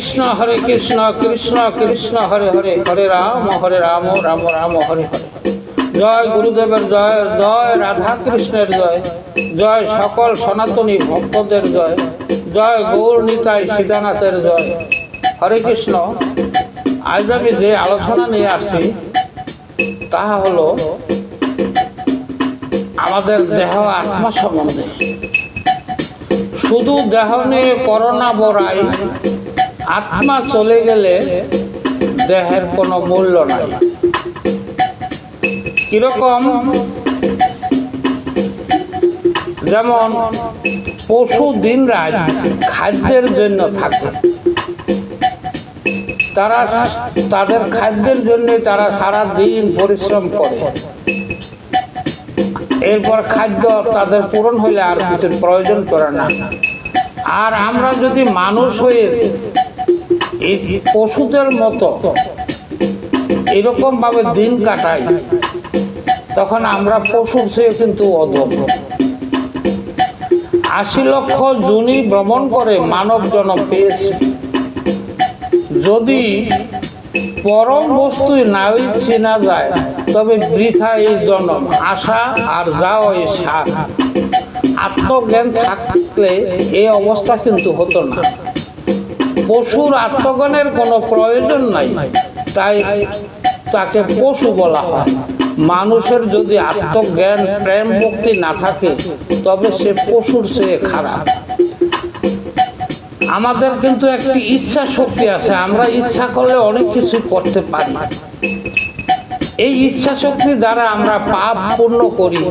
কৃষ্ণ, হরে কৃষ্ণ কৃষ্ণ কৃষ্ণ, হরে হরে হরে রাম হরে রাম রাম রাম, হরে হরে। জয় গুরুদেবের জয় জয় রাধা কৃষ্ণের জয় জয় সকল সনাতনী ভক্তদের জয় জয় গৌর নিতাই সীতানাথের জয়। হরে কৃষ্ণ, আজ আমি যে আলোচনা নিয়ে আসছি তাহা হলো আমাদের দেহ আত্মা সম্বন্ধে। শুধু দেহ নিয়ে করোনা বড়াই আত্মা চলে গেলে দেহের কোনো মূল্য নাই। কীরকম? যেমন পশু দিন রাত খাদ্যের জন্য থাকে। তারা তাদের খাদ্যের জন্য তারা সারা দিন পরিশ্রম করে। এরপর খাদ্য তাদের পূরণ হলে আর কিছু প্রয়োজন করে না। আর আমরা যদি মানুষ হয়ে এই পশুদের মতো এরকম ভাবে দিন কাটাই, তখন আমরা পশুর চেয়ে কিন্তু অদম আশি লক্ষ জুনি ভ্রমণ করে মানব জন্ম পেয়েছে। যদি পরম বস্তুই নাই চেনা যায়, তবে বৃথা এই জনম, আশা আর যাও এই সার। আত্মজ্ঞান থাকলে এই অবস্থা কিন্তু হতো না। পশুর আত্মজ্ঞানের কোনো প্রয়োজন নাই। তাই তাকে পশু বলা হয়। মানুষের যদি আত্মজ্ঞান, প্রেম ভক্তি না থাকে, তবে সে পশুর চেয়ে খারাপ। আমাদের কিন্তু একটি ইচ্ছা শক্তি আছে। আমরা ইচ্ছা করলে অনেক কিছু করতে পারি। এই ইচ্ছা শক্তি দ্বারা আমরা পাপ পূর্ণ করি।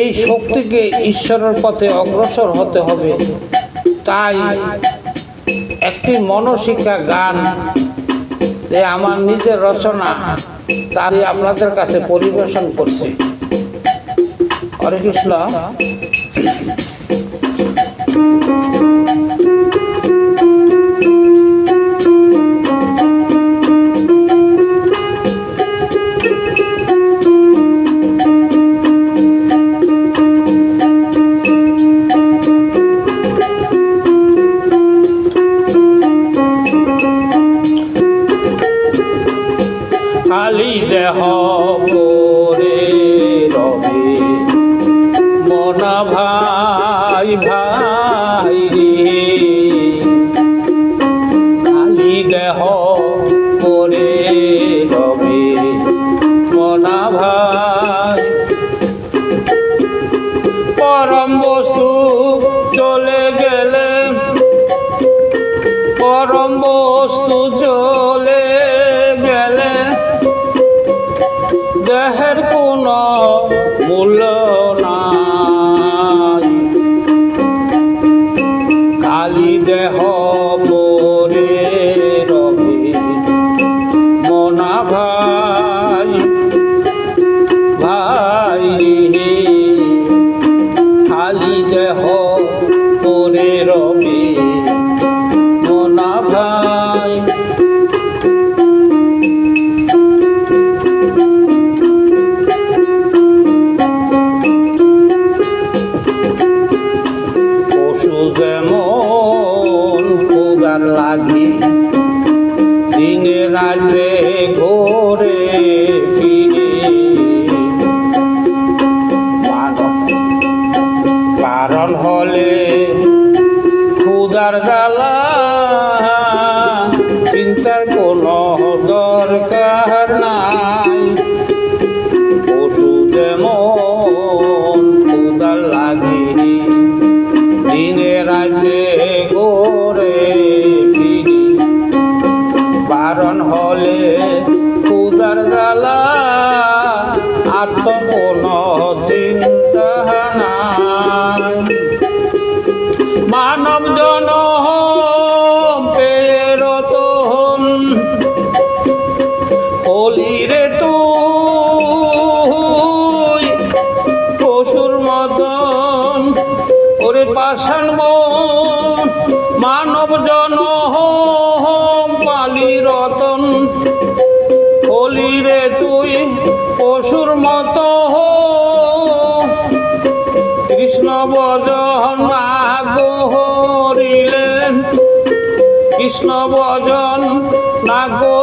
এই শক্তিকে ঈশ্বরের পথে অগ্রসর হতে হবে। তাই একটি মনশিক্ষা গান যে আমার নিজের রচনা তারই আপনাদের কাছে পরিবেশন করছি। হরে কৃষ্ণ। খালি দেহ করে রবে। মনা ভাই ভাই রে। খালি দেহ করে রবে। মনা ভাই রাত্রে ঘোরে মানব জন পেরতন হলিরে তুই, পশুর মতন ওরে পাষাণ মন মানব জন পালি রতন। হলিরে তুই, পশুর মতো কৃষ্ণ বজন মাগ কৃষ্ণ ভজন না করিলে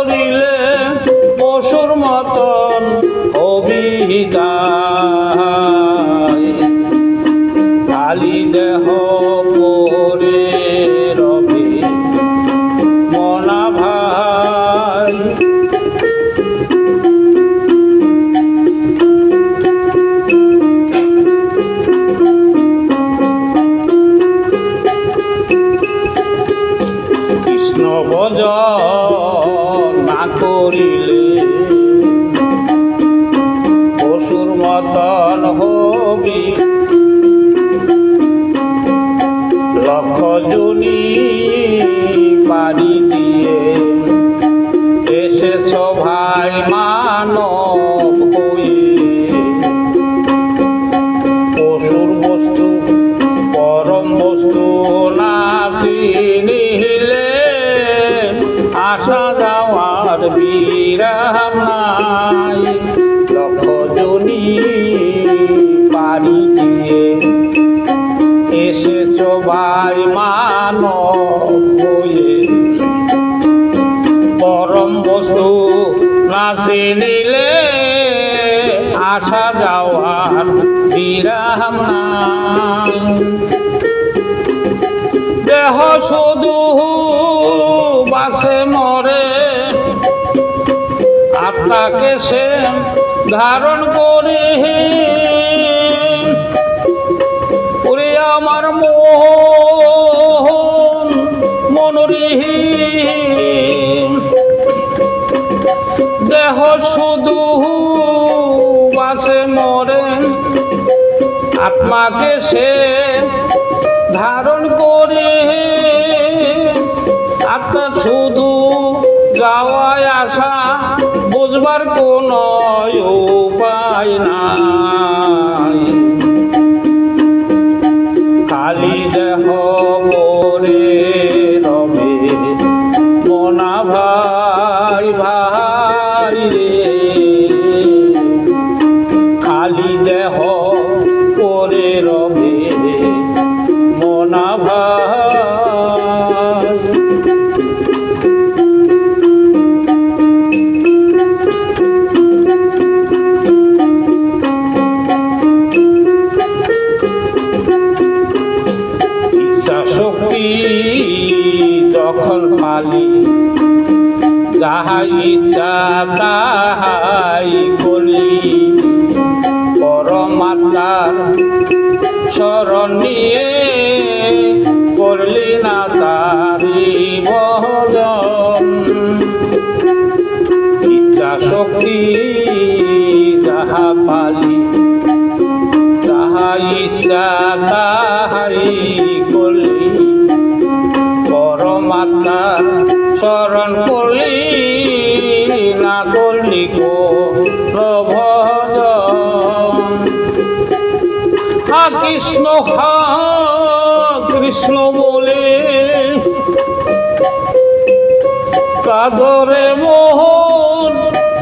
আসা যাওয়ার বিরাম নাই। লক্ষ জনি পাড়ি দিয়ে এসেছ ভাই মানব হয়ে পরম বস্তু না চিনিলে আসা যাওয়ার বিরাম নাই। দেহ শুধু বাসে মরে। আত্মাকে সে ধারণ করে ওরে আমার মোহন মনরিহীন দেহ শুধু বাসে মরে। আত্মাকে সে আত্মা শুধু যাওয়ায় আসা বুঝবার কোন উপায় নাই। পরমাত্মার শরণ নিয়ে করলি না তারি ভজন ইচ্ছা শক্তি যাহা পালি, তাহা ইচ্ছা তাহাই করলি। পরমাত্মার শরণ করলি কৃষ্ণ হা কৃষ্ণ বলে। কাদরে মোহন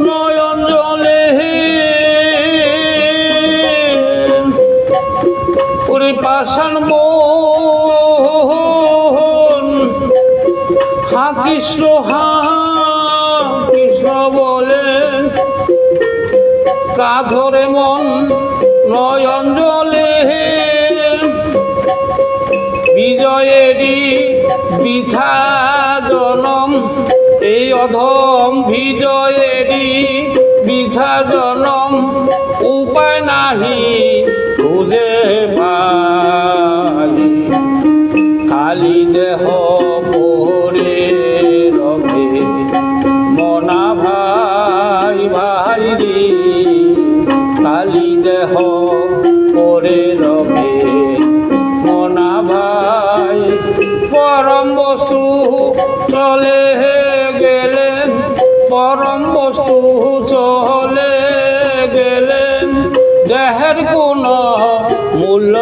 নয়ন জলে। পুরী পাষাণ মোহন। হা, কৃষ্ণ হা, কৃষ্ণ বলে। কাধরে মন নয়ন জলে বিজয়েরই বৃথা জনম এই অধম বিজয়েরই বৃথা জনম উপায় নাহি পরম বস্তু চলে গেলেন। পরম বস্তু চলে গেলেন। দেহের কোন মূল্য